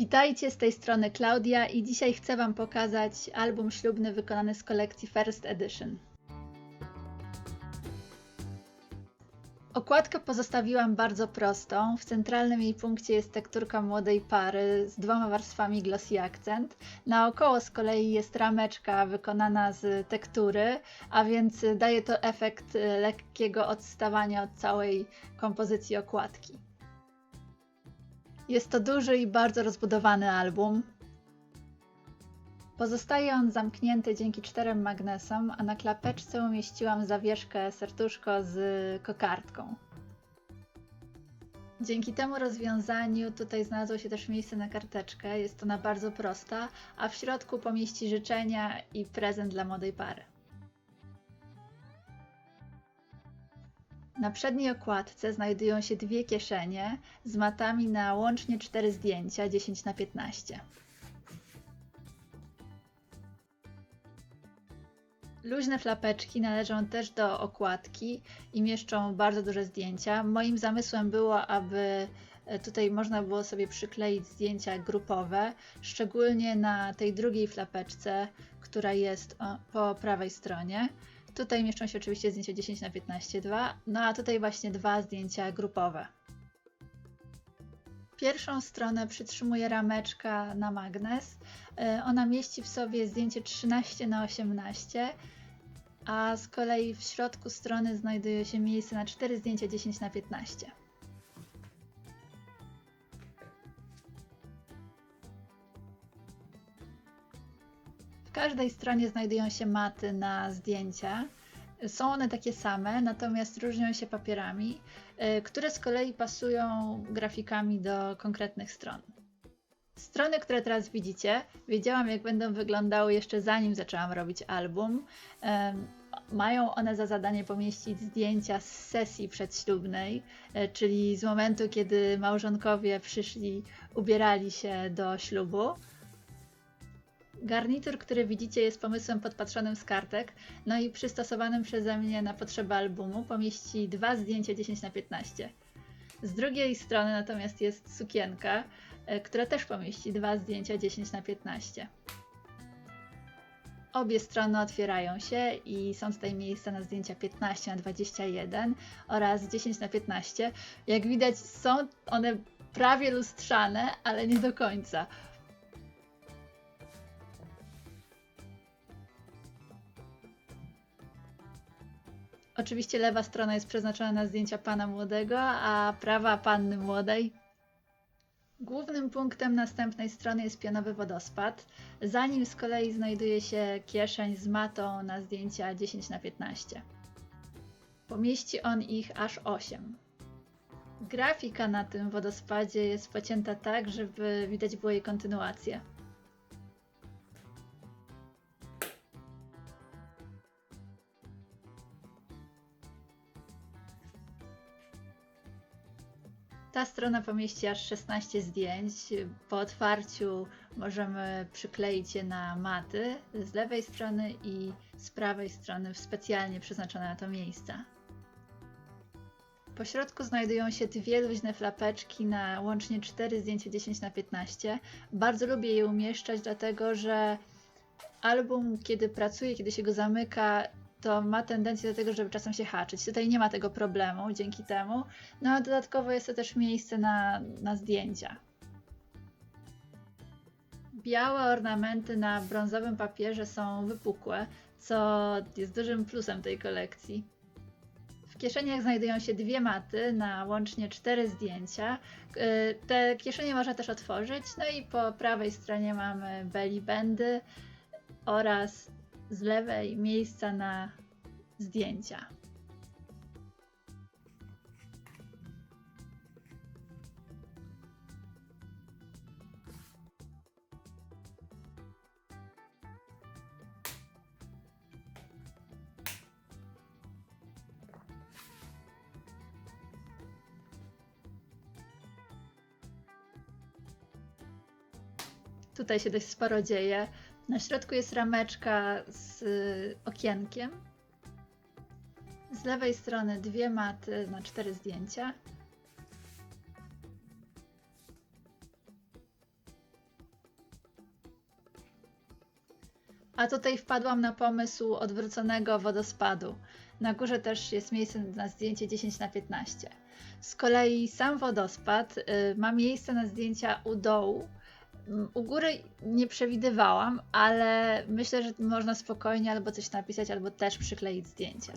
Witajcie, z tej strony Klaudia i dzisiaj chcę Wam pokazać album ślubny wykonany z kolekcji First Edition. Okładkę pozostawiłam bardzo prostą. W centralnym jej punkcie jest tekturka młodej pary z dwoma warstwami glossy akcent. Naokoło z kolei jest rameczka wykonana z tektury, a więc daje to efekt lekkiego odstawania od całej kompozycji okładki. Jest to duży i bardzo rozbudowany album. Pozostaje on zamknięty dzięki czterem magnesom, a na klapeczce umieściłam zawieszkę serduszko z kokardką. Dzięki temu rozwiązaniu tutaj znalazło się też miejsce na karteczkę. Jest ona bardzo prosta, a w środku pomieści życzenia i prezent dla młodej pary. Na przedniej okładce znajdują się dwie kieszenie z matami na łącznie cztery zdjęcia 10 na 15. Luźne flapeczki należą też do okładki i mieszczą bardzo duże zdjęcia. Moim zamysłem było, aby tutaj można było sobie przykleić zdjęcia grupowe, szczególnie na tej drugiej flapeczce, która jest po prawej stronie. Tutaj mieszczą się oczywiście zdjęcia 10 na 15 2, no a tutaj właśnie dwa zdjęcia grupowe. Pierwszą stronę przytrzymuje rameczka na magnes. Ona mieści w sobie zdjęcie 13 na 18, a z kolei w środku strony znajduje się miejsce na 4 zdjęcia 10 na 15. W każdej stronie znajdują się maty na zdjęcia. Są one takie same, natomiast różnią się papierami, które z kolei pasują grafikami do konkretnych stron. Strony, które teraz widzicie, wiedziałam jak będą wyglądały jeszcze zanim zaczęłam robić album. Mają one za zadanie pomieścić zdjęcia z sesji przedślubnej, czyli z momentu, kiedy małżonkowie przyszli, ubierali się do ślubu. Garnitur, który widzicie, jest pomysłem podpatrzonym z kartek, no i przystosowanym przeze mnie na potrzeby albumu pomieści dwa zdjęcia 10 na 15. Z drugiej strony natomiast jest sukienka, która też pomieści dwa zdjęcia 10 na 15. Obie strony otwierają się i są tutaj miejsca na zdjęcia 15 na 21 oraz 10 na 15. Jak widać są one prawie lustrzane, ale nie do końca. Oczywiście lewa strona jest przeznaczona na zdjęcia pana młodego, a prawa panny młodej. Głównym punktem następnej strony jest pionowy wodospad. Za nim z kolei znajduje się kieszeń z matą na zdjęcia 10 na 15. Pomieści on ich aż 8. Grafika na tym wodospadzie jest pocięta tak, żeby widać było jej kontynuację. Ta strona pomieści aż 16 zdjęć. Po otwarciu możemy przykleić je na maty z lewej strony i z prawej strony w specjalnie przeznaczone na to miejsca. Po środku znajdują się dwie luźne flapeczki na łącznie 4 zdjęcia 10 na 15. Bardzo lubię je umieszczać, dlatego że album, kiedy pracuje, kiedy się go zamyka, to ma tendencję do tego, żeby czasem się haczyć. Tutaj nie ma tego problemu dzięki temu. No a dodatkowo jest to też miejsce na, na zdjęcia. Białe ornamenty na brązowym papierze są wypukłe, co jest dużym plusem tej kolekcji. W kieszeniach znajdują się dwie maty na łącznie cztery zdjęcia. Te kieszenie można też otworzyć. No i po prawej stronie mamy belly bandy oraz z lewej miejsca na zdjęcia. Tutaj się dość sporo dzieje. Na środku jest rameczka z y, okienkiem. Z lewej strony dwie maty na cztery zdjęcia. A tutaj wpadłam na pomysł odwróconego wodospadu. Na górze też jest miejsce na zdjęcie 10 na 15. Z kolei sam wodospad y, ma miejsce na zdjęcia u dołu, u góry nie przewidywałam, ale myślę, że można spokojnie albo coś napisać, albo też przykleić zdjęcie.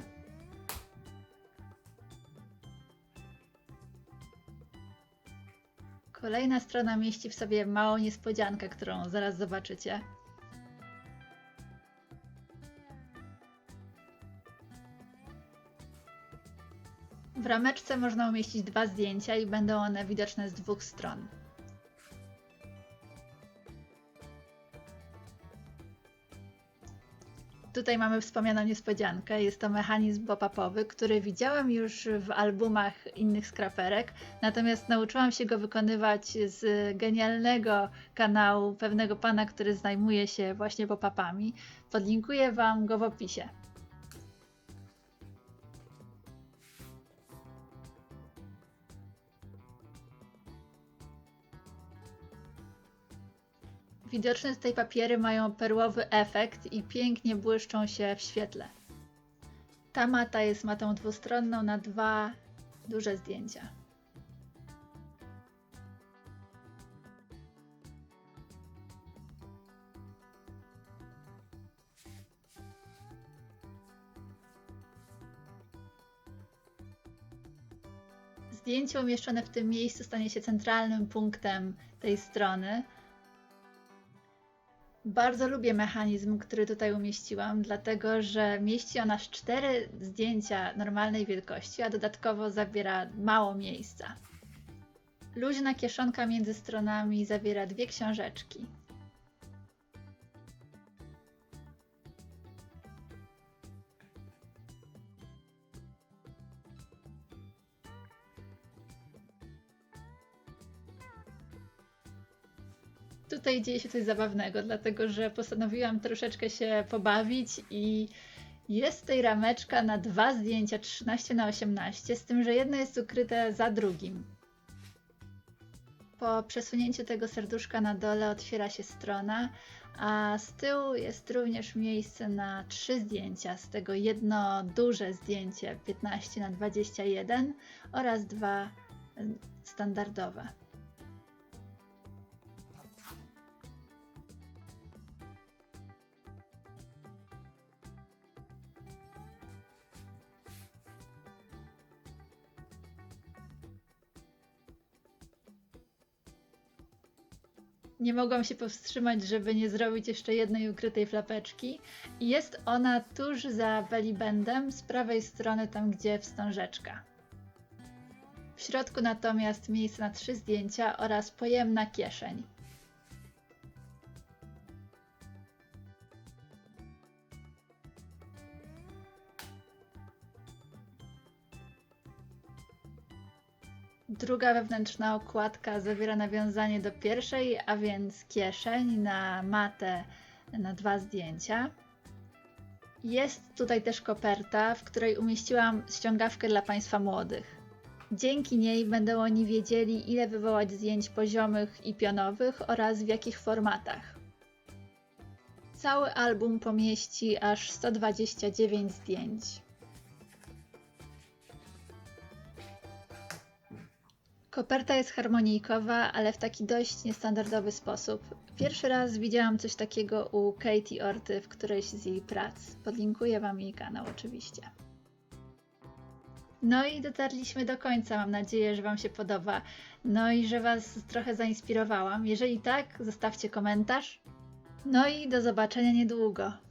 Kolejna strona mieści w sobie małą niespodziankę, którą zaraz zobaczycie. W rameczce można umieścić dwa zdjęcia i będą one widoczne z dwóch stron. Tutaj mamy wspomnianą niespodziankę. Jest to mechanizm pop-upowy, który widziałam już w albumach innych skraperek, natomiast nauczyłam się go wykonywać z genialnego kanału pewnego pana, który zajmuje się właśnie pop-upami. Podlinkuję Wam go w opisie. Widoczne tutaj papiery mają perłowy efekt i pięknie błyszczą się w świetle. Ta mata jest matą dwustronną na dwa duże zdjęcia. Zdjęcie umieszczone w tym miejscu stanie się centralnym punktem tej strony. Bardzo lubię mechanizm, który tutaj umieściłam, dlatego że mieści on aż cztery zdjęcia normalnej wielkości, a dodatkowo zabiera mało miejsca. Luźna kieszonka między stronami zawiera dwie książeczki. Tutaj dzieje się coś zabawnego, dlatego że postanowiłam troszeczkę się pobawić i jest tutaj rameczka na dwa zdjęcia 13 na 18, z tym, że jedno jest ukryte za drugim. Po przesunięciu tego serduszka na dole otwiera się strona, a z tyłu jest również miejsce na trzy zdjęcia, z tego jedno duże zdjęcie 15 na 21 oraz dwa y, standardowe. Nie mogłam się powstrzymać, żeby nie zrobić jeszcze jednej ukrytej flapeczki. Jest ona tuż za belly z prawej strony, tam gdzie wstążeczka. W środku natomiast miejsce na trzy zdjęcia oraz pojemna kieszeń. Druga wewnętrzna okładka zawiera nawiązanie do pierwszej, a więc kieszeń na matę na dwa zdjęcia. Jest tutaj też koperta, w której umieściłam ściągawkę dla Państwa młodych. Dzięki niej będą oni wiedzieli, ile wywołać zdjęć poziomych i pionowych oraz w jakich formatach. Cały album pomieści aż 129 zdjęć. Koperta jest harmonijkowa, ale w taki dość niestandardowy sposób. Pierwszy raz widziałam coś takiego u Katie Orty w którejś z jej prac. Podlinkuję Wam jej kanał oczywiście. No i dotarliśmy do końca. Mam nadzieję, że Wam się podoba. No i że Was trochę zainspirowałam. Jeżeli tak, zostawcie komentarz. No i do zobaczenia niedługo.